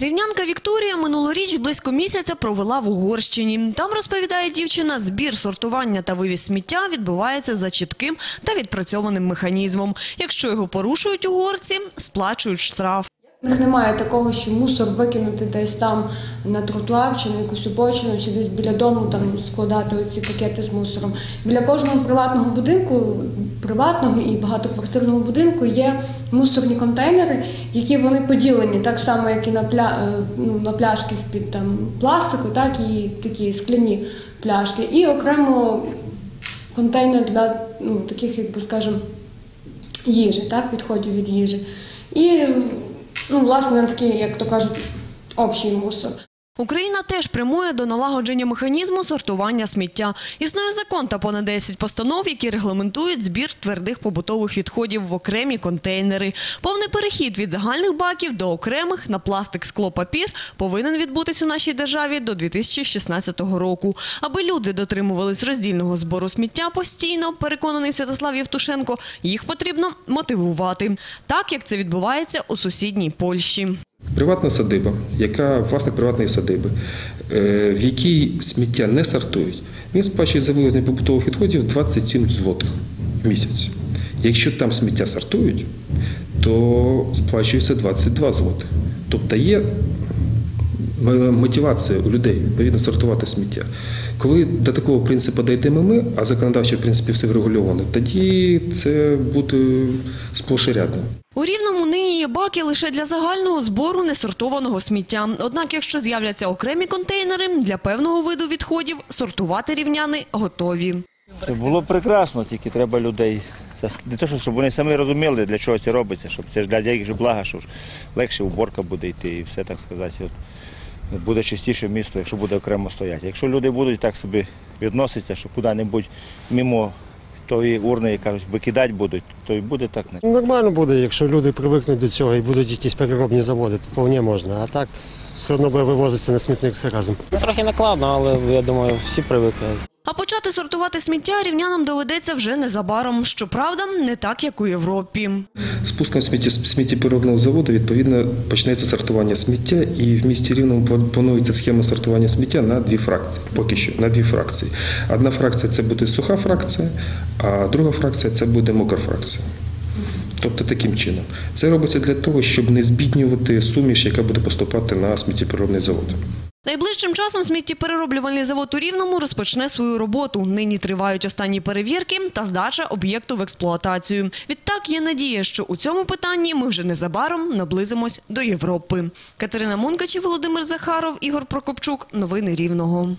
Рівнянка Вікторія минулоріч близько місяця провела в Угорщині. Там, розповідає дівчина, збір, сортування та вивіз сміття відбувається за чітким та відпрацьованим механізмом. Якщо його порушують угорці, сплачують штраф. У них немає такого, що мусор викинути десь там на тротуар чи на якусь обочину, чи десь біля дому там складати оці пакети з мусором. Біля кожного приватного будинку, приватного і багатоквартирного будинку є мусорні контейнери, які вони поділені так само, як і на пля, е, ну, на пляшки з-під там пластику, так і такі скляні пляшки. І окремо контейнер для ну, таких, як би скажемо, їжі, так, відходів від їжі. І ну, власне такий, як то кажуть, общий мусор. Україна теж прямує до налагодження механізму сортування сміття. Існує закон та понад 10 постанов, які регламентують збір твердих побутових відходів в окремі контейнери. Повний перехід від загальних баків до окремих на пластик, скло, папір повинен відбутись у нашій державі до 2016 року. Аби люди дотримувались роздільного збору сміття постійно, переконаний Святослав Євтушенко, їх потрібно мотивувати. Так, як це відбувається у сусідній Польщі. Приватна садиба, яка власник приватної садиби, е, в якій сміття не сортують, він сплачує за вивезення побутових відходів 27 злотих в місяць. Якщо там сміття сортують, то сплачується 22 злотих. Тобто є мотивація у людей відповідно сортувати сміття. Коли до такого принципу дійдемо ми, а законодавчо, в принципі, все врегульовано, тоді це буде сплош. У Рівному нині є баки лише для загального збору несортованого сміття. Однак, якщо з'являться окремі контейнери для певного виду відходів, сортувати рівняни готові. Це було прекрасно, тільки треба людей. зас- Не те, щоб вони самі розуміли, для чого це робиться, щоб це ж для їх же блага, щоб ж легше уборка буде йти і все так сказати. Буде чистіше місто, якщо буде окремо стояти. Якщо люди будуть так собі відноситися, що куди-небудь мимо тої урни, як кажуть, викидати будуть, то і буде так. Нормально буде, якщо люди привикнуть до цього і будуть якісь переробні заводи, то вполне можна. А так все одно буде вивозитися на смітник все разом. Трохи накладно, але я думаю, всі привикли. А почати сортувати сміття рівнянам доведеться вже незабаром. Щоправда, не так, як у Європі. Спуском смітті, сміттєпереробного заводу відповідно почнеться сортування сміття, і в місті Рівному планується схема сортування сміття на дві фракції. Поки що на дві фракції. Одна фракція це буде суха фракція, а друга фракція це буде мокра фракція. Тобто таким чином. Це робиться для того, щоб не збіднювати суміш, яка буде поступати на сміттєпереробний завод. Найближчим часом сміттєперероблювальний завод у Рівному розпочне свою роботу. Нині тривають останні перевірки та здача об'єкту в експлуатацію. Відтак є надія, що у цьому питанні ми вже незабаром наблизимось до Європи. Катерина Мункач Володимир Захаров, Ігор Прокопчук. Новини Рівного.